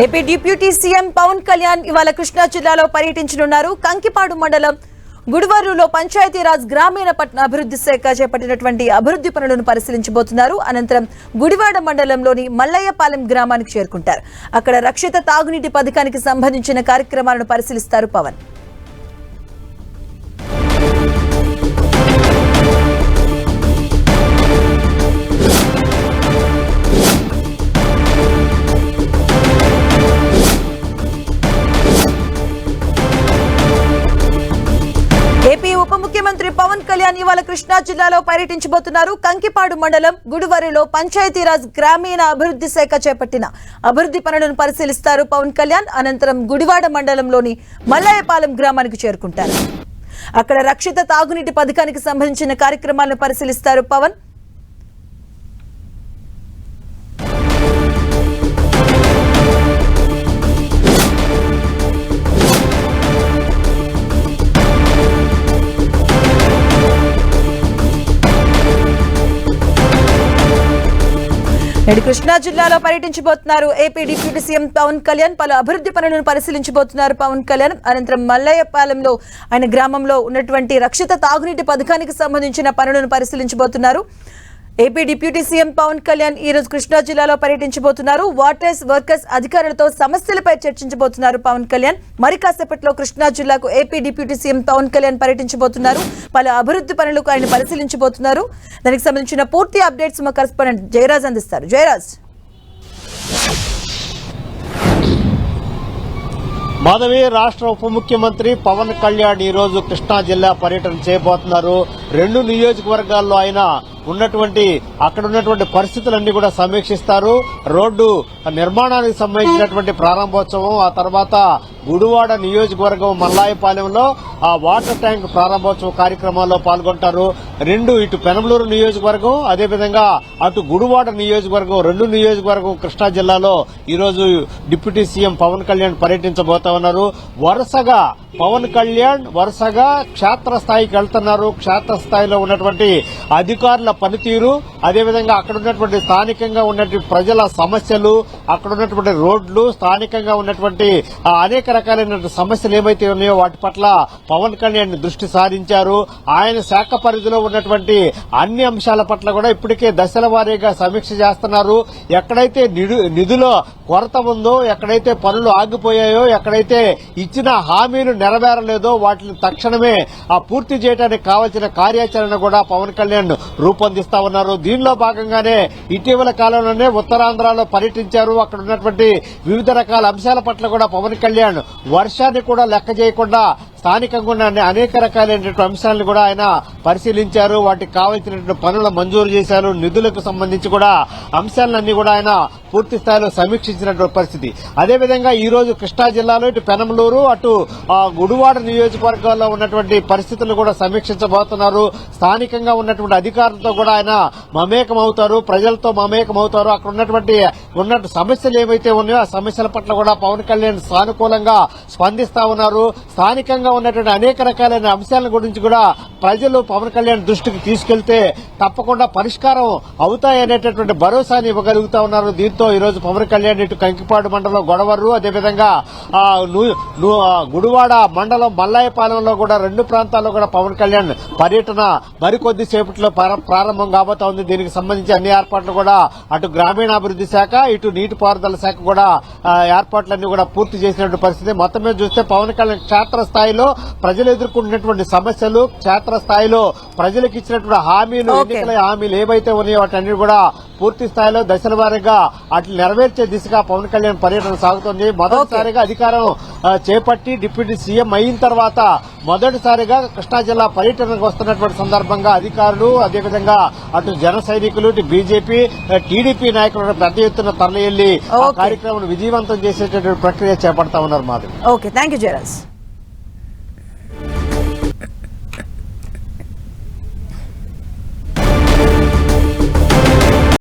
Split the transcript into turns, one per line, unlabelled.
AP deputy CM Pawan Kalyan ఇవాళ కృష్ణా జిల్లాలో పర్యటించనున్నారు. కంకిపాడు మండలం గుడివారులో పంచాయతీరాజ్ గ్రామీణ పట్టణ అభివృద్ధి శాఖ చేపట్టినటువంటి అభివృద్ధి పనులను పరిశీలించబోతున్నారు. అనంతరం గుడివాడ మండలంలోని మల్లయ్యపాలెం గ్రామానికి చేరుకుంటారు. అక్కడ రక్షిత తాగునీటి పథకానికి సంబంధించిన కార్యక్రమాలను పరిశీలిస్తారు పవన్. మంత్రి పవన్ కళ్యాణ్ ఇవాళ కృష్ణా జిల్లాలో పర్యటించబోతున్నారు. కంకిపాడు మండలం గుడివరిలో పంచాయతీరాజ్ గ్రామీణ అభివృద్ధి శాఖ చేపట్టిన అభివృద్ధి పనులను పరిశీలిస్తారు పవన్ కళ్యాణ్. అనంతరం గుడివాడ మండలంలోని మల్లయ్యపాలెం గ్రామానికి చేరుకుంటారు. అక్కడ రక్షిత తాగునీటి పథకానికి సంబంధించిన కార్యక్రమాలను పరిశీలిస్తారు పవన్. నేడు కృష్ణా జిల్లాలో పర్యటించబోతున్నారు. AP deputy CM Pawan Kalyan పలు అభివృద్ధి పనులను పరిశీలించబోతున్నారు పవన్ కళ్యాణ్. అనంతరం మల్లయ్యపాలెంలో ఆయన గ్రామంలో ఉన్నటువంటి రక్షిత తాగునీటి పథకానికి సంబంధించిన పనులను పరిశీలించబోతున్నారు. AP deputy CM Pawan Kalyan ఈ రోజు కృష్ణా జిల్లాలో పర్యటించబోతున్నారు. వాటర్స్ వర్కర్స్ అధికారులతో సమస్యలపై చర్చించబోతున్నారు పవన్ కళ్యాణ్. మరి కాసేపట్లో కృష్ణా జిల్లాకు AP deputy CM Pawan Kalyan పర్యటించబోతున్నారు. పలు అభివృద్ధి పనులకు ఆయన పరిశీలించబోతున్నారు. దానికి సంబంధించిన పూర్తి అప్డేట్స్ మా కరెస్పాండెంట్ జయరాజ్ అందిస్తారు. జయరాజ్.
మాధవి రాష్ట్ర ఉప ముఖ్యమంత్రి పవన్ కళ్యాణ్ ఈ రోజు కృష్ణా జిల్లా పర్యటన చేయబోతున్నారు. రెండు నియోజకవర్గాల్లో ఆయన ఉన్నటువంటి అక్కడ ఉన్నటువంటి పరిస్థితులన్నీ కూడా సమీక్షిస్తారు. రోడ్డు నిర్మాణానికి సంబంధించినటువంటి ప్రారంభోత్సవం ఆ తర్వాత గుడివాడ నియోజకవర్గం మల్లాయపాలెంలో ఆ వాటర్ ట్యాంక్ ప్రారంభోత్సవ కార్యక్రమాల్లో పాల్గొంటారు. రెండు ఇటు పెనమలూరు నియోజకవర్గం అదేవిధంగా అటు గుడివాడ నియోజకవర్గం రెండు నియోజకవర్గం కృష్ణా జిల్లాలో ఈరోజు డిప్యూటీ సీఎం పవన్ కళ్యాణ్ పర్యటించబోతా ఉన్నారు. వరుసగా పవన్ కళ్యాణ్ వరుసగా క్షేత్రస్థాయికి వెళ్తున్నారు. క్షేత్రస్థాయిలో ఉన్నటువంటి అధికారుల పనితీరు అదేవిధంగా అక్కడ ఉన్నటువంటి స్థానికంగా ఉన్నటువంటి ప్రజల సమస్యలు అక్కడ ఉన్నటువంటి రోడ్లు స్థానికంగా ఉన్నటువంటి అనేక రకాలైన సమస్యలు ఏవైతే ఉన్నాయో వాటి పట్ల పవన్ కళ్యాణ్ దృష్టి సారించారు. ఆయన శాఖ పరిధిలో ఉన్నటువంటి అన్ని అంశాల పట్ల కూడా ఇప్పటికే దశల వారీగా సమీక్ష చేస్తున్నారు. ఎక్కడైతే నిధుల కొరత ఉందో ఎక్కడైతే పనులు ఆగిపోయాయో ఎక్కడైతే ఇచ్చిన హామీలు నెరవేరలేదో వాటిని తక్షణమే ఆ పూర్తి చేయడానికి కావాల్సిన కార్యాచరణ కూడా పవన్ కళ్యాణ్ రూపొందిస్తా ఉన్నారు. దీనిలో భాగంగానే ఇటీవల కాలంలోనే ఉత్తరాంధ్రలో పర్యటించారు. అక్కడ ఉన్నటువంటి వివిధ రకాల అంశాల పట్ల కూడా పవన్ కళ్యాణ్ వర్షాన్ని కూడా లెక్క చేయకుండా స్థానికంగా ఉన్న అనేక రకాలైనటువంటి అంశాలను కూడా ఆయన పరిశీలించారు. వాటికి కావాల్సినటువంటి పనుల మంజూరు చేశారు. నిధులకు సంబంధించి కూడా అంశాలన్నీ కూడా ఆయన పూర్తి స్థాయిలో సమీక్షించినటువంటి పరిస్థితి. అదేవిధంగా ఈ రోజు కృష్ణా జిల్లాలో ఇటు పెనమలూరు అటు గుడివాడ నియోజకవర్గాల్లో ఉన్నటువంటి పరిస్థితులు కూడా సమీక్షించబోతున్నారు. స్థానికంగా ఉన్నటువంటి అధికారులతో కూడా ఆయన మమేకం అవుతారు ప్రజలతో మమేకం అవుతారు అక్కడ ఉన్నటువంటి ఉన్నట్టు సమస్యలు ఏవైతే ఉన్నాయో ఆ సమస్యల పట్ల కూడా పవన్ కళ్యాణ్ సానుకూలంగా స్పందిస్తా ఉన్నారు. స్థానికంగా ఉన్నటువంటి అనేక రకాలైన అంశాల గురించి కూడా ప్రజలు పవన్ కళ్యాణ్ దృష్టికి తీసుకెళ్తే తప్పకుండా పరిష్కారం అవుతాయనేటటువంటి భరోసాని ఇవ్వగలుగుతా ఉన్నారు. దీంతో ఈరోజు పవన్ కళ్యాణ్ ఇటు కంకిపాడు మండలం గొడవరు అదేవిధంగా ను- గుడివాడ మండలం మల్లాయపాలెంలో కూడా రెండు ప్రాంతాల్లో కూడా పవన్ కళ్యాణ్ పర్యటన మరికొద్ది సేపట్లో ప్రారం- ప్రారంభం కాబోతా ఉంది. దీనికి సంబంధించి అన్ని ఏర్పాట్లు కూడా అటు గ్రామీణాభివృద్ధి శాఖ ఇటు నీటిపారుదల శాఖ కూడా ఏర్పాట్లన్నీ కూడా పూర్తి చేసినటువంటి పరిస్థితి. మొత్తం మీద చూస్తే పవన్ కళ్యాణ్ క్షేత్ర స్థాయిలో ప్రజలు ఎదుర్కొంటున్నటువంటి సమస్యలు క్షేత్ర స్థాయిలో ప్రజలకు ఇచ్చినటువంటి హామీలు. ఎన్నికల హామీలు ఏవైతే ఉన్నాయో వాటన్ని కూడా పూర్తి స్థాయిలో దశల వారీగా అట్లు నెరవేర్చే దిశగా పవన్ కళ్యాణ్ పర్యటన సాగుతోంది. మొదటిసారిగా అధికారం చేపట్టి డిప్యూటీ సీఎం అయిన తర్వాత మొదటిసారిగా కృష్ణా జిల్లా పర్యటనకు వస్తున్నటువంటి సందర్భంగా అధికారులు అదేవిధంగా అటు జన సైనికులు ఇటు బీజేపీ టీడీపీ నాయకులు పెద్ద ఎత్తున తరలి. కార్యక్రమం విజయవంతం చేసేటటువంటి ప్రక్రియ చేపడతా ఉన్నారు మాధవి.
ఓకే. Thank you